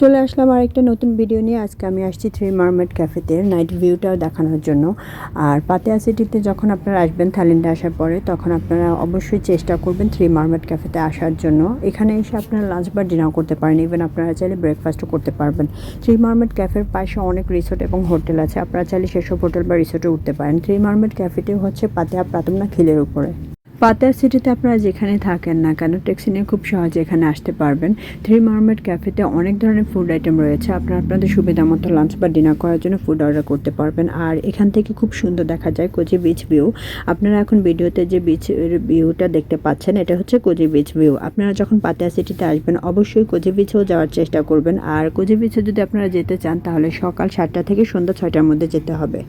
চলে আসলাম আর একটা নতুন ভিডিও নিয়ে। আজকে আমি আসছি থ্রি মার্মেট ক্যাফেতে নাইট ভিউটাও দেখানোর জন্য। আর পাতিয়া সিটিতে যখন আপনারা আসবেন থাইল্যান্ডে আসার পরে, তখন আপনারা অবশ্যই চেষ্টা করবেন থ্রি মার্মেট ক্যাফেতে আসার জন্য। এখানে এসে আপনারা লাঞ্চ বা ডিনার করতে পারেন। ইভেন আপনারা চাইলে ব্রেকফাস্টও করতে পারবেন। থ্রি মার্মেট ক্যাফের পাশে অনেক রিসোর্ট এবং হোটেল আছে। আপনারা চাইলে সেসব হোটেল বা রিসোর্টে উঠতে পারেন। থ্রি মার্মেট ক্যাফেটি হচ্ছে পাতিয়া প্রাতমনা খিলের উপরে। পাতার সিটিতে আপনারা যেখানে থাকেন না কেন, ট্যাক্সি নিয়ে খুব সহজে এখানে আসতে পারবেন। থ্রি মার্মেট ক্যাফেতে অনেক ধরনের ফুড আইটেম রয়েছে। আপনারা আপনাদের সুবিধা মতো লাঞ্চ বা ডিনার করার জন্য ফুড অর্ডার করতে পারবেন। আর এখান থেকে খুব সুন্দর দেখা যায় কোচি বিচ ভিউ আপনারা এখন ভিডিওতে যে বিচ ভিউটা দেখতে পাচ্ছেন, এটা হচ্ছে কোচি বিচ ভিউ আপনারা যখন পাতিয়া সিটিতে আসবেন, অবশ্যই কোচি বিচেও যাওয়ার চেষ্টা করবেন। আর কোচি বিচে যদি আপনারা যেতে চান, তাহলে সকাল সাতটা থেকে সন্ধ্যা ছয়টার মধ্যে যেতে হবে।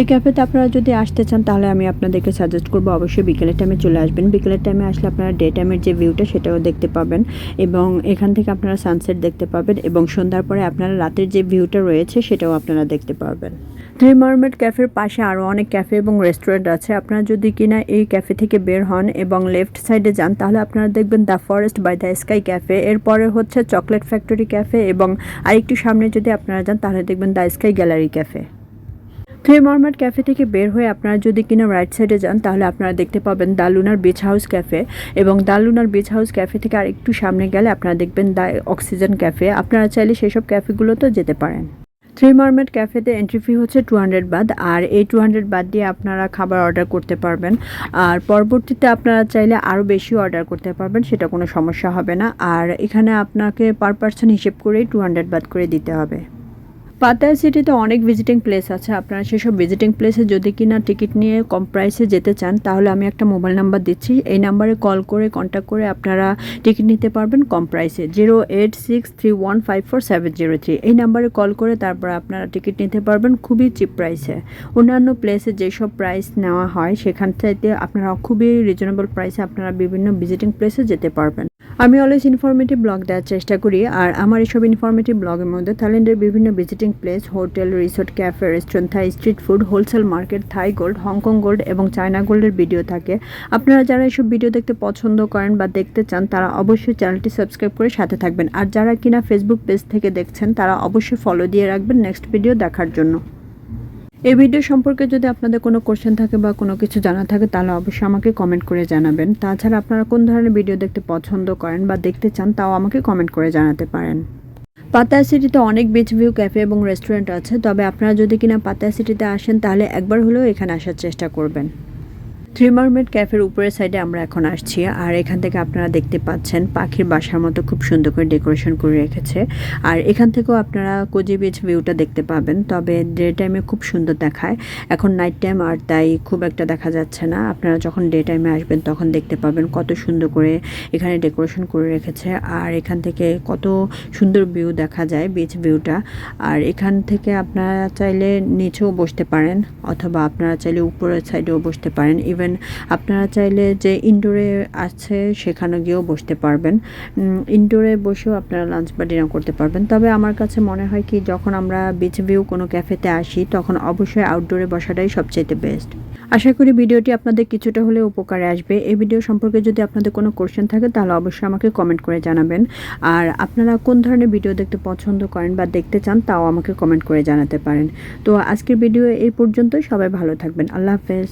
এই ক্যাফেতে আপনারা যদি আসতে চান, তাহলে আমি আপনাদেরকে সাজেস্ট করব অবশ্যই বিকেলের টাইমে চলে আসবেন। বিকেলের টাইমে আসলে আপনারা ডে টাইমের যে ভিউটা সেটাও দেখতে পাবেন এবং এখান থেকে আপনারা সানসেট দেখতে পাবেন এবং সন্ধ্যার পরে আপনারা রাতের যে ভিউটা রয়েছে, সেটাও আপনারা দেখতে পাবেন থ্রি মার্মেট ক্যাফের পাশে আরও অনেক ক্যাফে এবং রেস্টুরেন্ট আছে। আপনারা যদি কিনা এই ক্যাফে থেকে বের হন এবং লেফট সাইডে যান, তাহলে আপনারা দেখবেন the forest by the sky cafe এরপরে হচ্ছে চকলেট ফ্যাক্টরি ক্যাফে এবং আরেকটু সামনে যদি আপনারা যান, তাহলে দেখবেন the sky gallery cafe three marmot cafe থেকে বের হয়ে আপনারা যদি কিনা রাইট সাইডে যান, তাহলে আপনারা দেখতে পাবেন দালুনার লুনার বিচ হাউস ক্যাফে এবং দালুনার লুনার বিচ হাউস ক্যাফে থেকে আর একটু সামনে গেলে আপনারা দেখবেন দ্য অক্সিজেন ক্যাফে আপনারা চাইলে সেসব ক্যাফেগুলোতেও যেতে পারেন। থ্রি মার্মেট ক্যাফেতে এন্ট্রি ফি হচ্ছে টু হান্ড্রেড বাদ আর এই টু হান্ড্রেড বাদ দিয়ে আপনারা খাবার অর্ডার করতে পারবেন। আর পরবর্তীতে আপনারা চাইলে আরও বেশি অর্ডার করতে পারবেন, সেটা কোনো সমস্যা হবে না। আর এখানে আপনাকে পার পার্সন হিসেব করেই টু হান্ড্রেড বাদ করে দিতে হবে। পাতায়া সিটিতে অনেক ভিজিটিং প্লেস আছে। আপনারা সেসব ভিজিটিং প্লেসে যদি কিনা টিকিট নিয়ে কম প্রাইসে যেতে চান, তাহলে আমি একটা মোবাইল নাম্বার দিচ্ছি। এই নাম্বারে কল করে কন্ট্যাক্ট করে আপনারা টিকিট নিতে পারবেন কম প্রাইসে zero eight six three one five four seven zero three এই নাম্বারে কল করে তারপর আপনারা টিকিট নিতে পারবেন খুবই চিপ প্রাইসে অন্যান্য প্লেসে যেসব প্রাইস নেওয়া হয়, সেখান থেকে আপনারা খুবই রিজনেবল প্রাইসে আপনারা বিভিন্ন ভিজিটিং প্লেসে যেতে পারবেন। আমি অলওয়েজ ইনফরমেটিভ ব্লগ দেওয়ার চেষ্টা করি, আর আমার এসব ইনফরমেটিভ ব্লগের মধ্যে থাইল্যান্ডের বিভিন্ন visiting place hotel resort cafe restaurant Thai street food wholesale market Thai gold Hong Kong gold এবং চায়না গোল্ডের ভিডিও থাকে। আপনারা যারা এসব ভিডিও দেখতে পছন্দ করেন বা দেখতে চান, তারা অবশ্যই চ্যানেলটি সাবস্ক্রাইব করে সাথে থাকবেন। আর যারা কিনা ফেসবুক পেজ থেকে দেখছেন, তারা অবশ্যই ফলো দিয়ে রাখবেন নেক্সট ভিডিও দেখার জন্য। এই ভিডিও সম্পর্কে যদি আপনাদের কোনো কোশ্চেন থাকে বা কোনো কিছু জানা থাকে, তাহলে অবশ্যই আমাকে কমেন্ট করে জানাবেন। তাছাড়া আপনারা কোন ধরনের ভিডিও দেখতে পছন্দ করেন বা দেখতে চান, তাও আমাকে কমেন্ট করে জানাতে পারেন। পাতায়া সিটিতে অনেক বিচ ভিউ ক্যাফে এবং রেস্টুরেন্ট আছে, তবে আপনারা যদি কিনা পাতায়া সিটিতে আসেন, তাহলে একবার হলেও এখানে আসার চেষ্টা করবেন। থ্রি মার্মেট ক্যাফের উপরের সাইডে আমরা এখন আসছি। আর এখান থেকে আপনারা দেখতে পাচ্ছেন পাখির বাসার মতো খুব সুন্দর করে ডেকোরেশন করে রেখেছে। আর এখান থেকেও আপনারা কোজি বিচ ভিউটা দেখতে পাবেন। তবে ডে টাইমে খুব সুন্দর দেখায়। এখন নাইট টাইম আর তাই খুব একটা দেখা যাচ্ছে না। আপনারা যখন ডে টাইমে আসবেন, তখন দেখতে পাবেন কত সুন্দর করে এখানে ডেকোরেশন করে রেখেছে। আর এখান থেকে কত সুন্দর ভিউ দেখা যায় বিচ ভিউটা আর এখান থেকে আপনারা চাইলে নিচেও বসতে পারেন, অথবা আপনারা চাইলে উপরের সাইডেও বসতে পারেন। ইভেন আপনারা চাইলে যে ইনডোরে আছে সেখানে গিয়েও বসতে পারবেন। ইনডোরে বসেও আপনারা লাঞ্চ বা ডিনার করতে পারবেন। তবে আমার কাছে মনে হয় কি, যখন আমরা বিচ ভিউ কোনো ক্যাফেতে আসি, তখন অবশ্যই আউটডোরে বসাটাই সবচেয়ে বেস্ট আশা করি ভিডিওটি আপনাদের কিছুটা হলে উপকারে আসবে। এই ভিডিও সম্পর্কে যদি আপনাদের কোনো কোশ্চেন থাকে, তাহলে অবশ্যই আমাকে কমেন্ট করে জানাবেন। আর আপনারা কোন ধরনের ভিডিও দেখতে পছন্দ করেন বা দেখতে চান, তাও আমাকে কমেন্ট করে জানাতে পারেন। তো আজকের ভিডিও এই পর্যন্তই। সবাই ভালো থাকবেন। আল্লাহ হাফেজ।